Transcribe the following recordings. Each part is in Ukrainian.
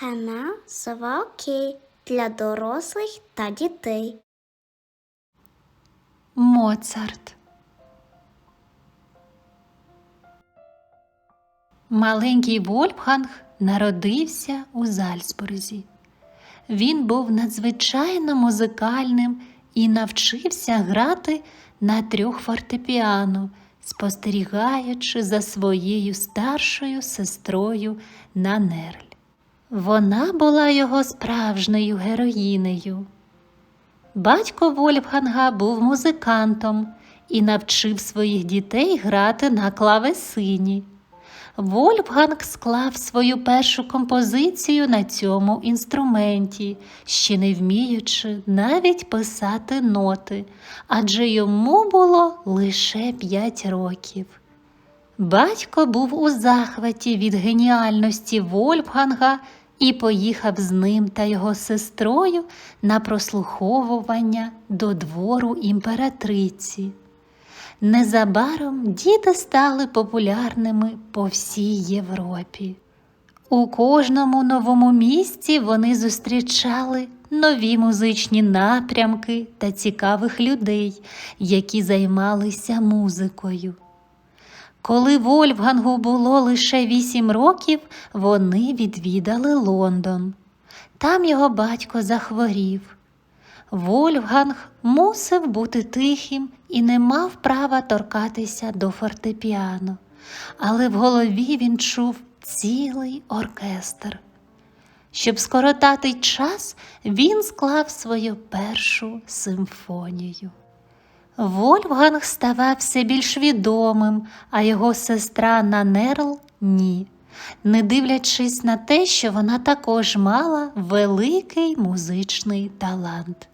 Канал Сова для дорослих та дітей. Моцарт. Маленький Вольфганг народився у Зальцбурзі. Він був надзвичайно музикальним і навчився грати на трьох фортепіано, спостерігаючи за своєю старшою сестрою Нанерль. Вона була його справжньою героїнею. Батько Вольфганга був музикантом і навчив своїх дітей грати на клавесині. Вольфганг склав свою першу композицію на цьому інструменті, ще не вміючи навіть писати ноти, адже йому було лише п'ять років. Батько був у захваті від геніальності Вольфганга і поїхав з ним та його сестрою на прослуховування до двору імператриці. Незабаром діти стали популярними по всій Європі. У кожному новому місті вони зустрічали нові музичні напрямки та цікавих людей, які займалися музикою. Коли Вольфгангу було лише вісім років, вони відвідали Лондон. Там його батько захворів. Вольфганг мусив бути тихим і не мав права торкатися до фортепіано, але в голові він чув цілий оркестр. Щоб скоротати час, він склав свою першу симфонію. Вольфганг ставав все більш відомим, а його сестра Нанерл ні, не дивлячись на те, що вона також мала великий музичний талант.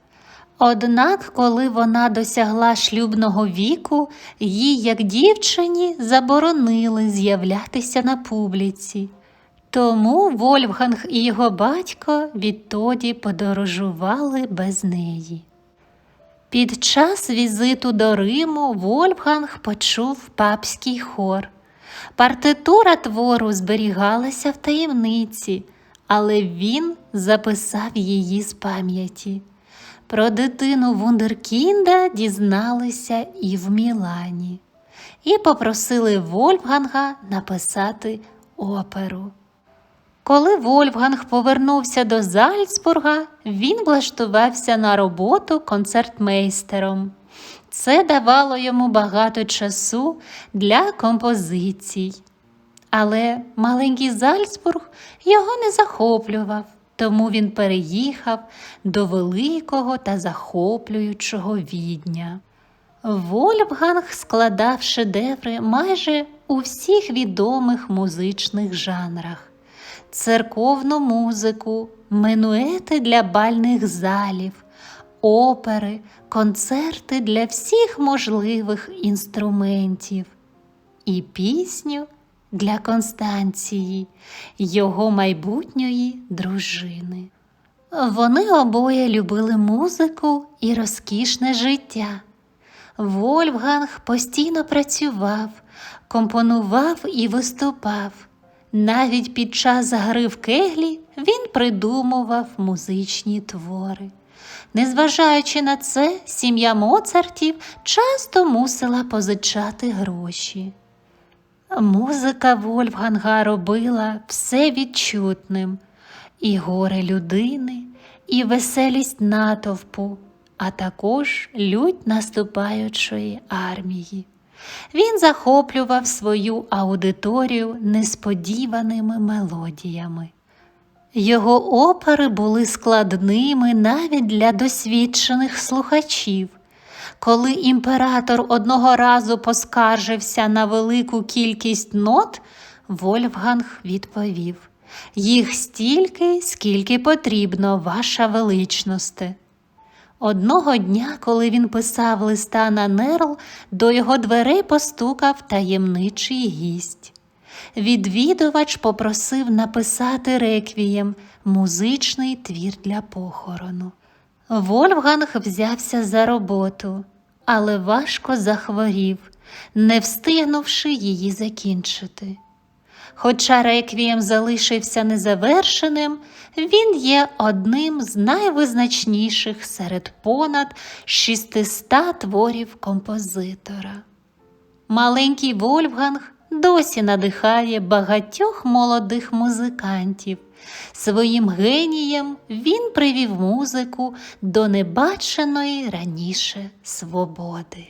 Однак, коли вона досягла шлюбного віку, їй, як дівчині, заборонили з'являтися на публіці. Тому Вольфганг і його батько відтоді подорожували без неї. Під час візиту до Риму Вольфганг почув папський хор. Партитура твору зберігалася в таємниці, але він записав її з пам'яті. Про дитину Вундеркінда дізналися і в Мілані, і попросили Вольфганга написати оперу. Коли Вольфганг повернувся до Зальцбурга, він влаштувався на роботу концертмейстером. Це давало йому багато часу для композицій. Але маленький Зальцбург його не захоплював, тому він переїхав до великого та захоплюючого відня. Вольфганг складав шедеври майже у всіх відомих музичних жанрах церковну музику, минуети для бальних залів, опери, концерти для всіх можливих інструментів і пісню для Констанції, його майбутньої дружини. Вони обоє любили музику і розкішне життя. Вольфганг постійно працював, компонував і виступав. Навіть під час гри в кеглі він придумував музичні твори. Незважаючи на це, сім'я Моцартів часто мусила позичати гроші. Музика Вольфганга робила все відчутним і горе людини, і веселість натовпу, а також лють наступаючої армії. Він захоплював свою аудиторію несподіваними мелодіями. Його опери були складними навіть для досвідчених слухачів. Коли імператор одного разу поскаржився на велику кількість нот, Вольфганг відповів їх стільки, скільки потрібно, ваша величносте. Одного дня, коли він писав листа на Нерл, до його дверей постукав таємничий гість. Відвідувач попросив написати реквієм музичний твір для похорону. Вольфганг взявся за роботу, але важко захворів, не встигнувши її закінчити. Хоча реквієм залишився незавершеним, він є одним з найвизначніших серед понад 600 творів композитора. Маленький Вольфганг досі надихає багатьох молодих музикантів. Своїм генієм він привів музику до небаченої раніше свободи.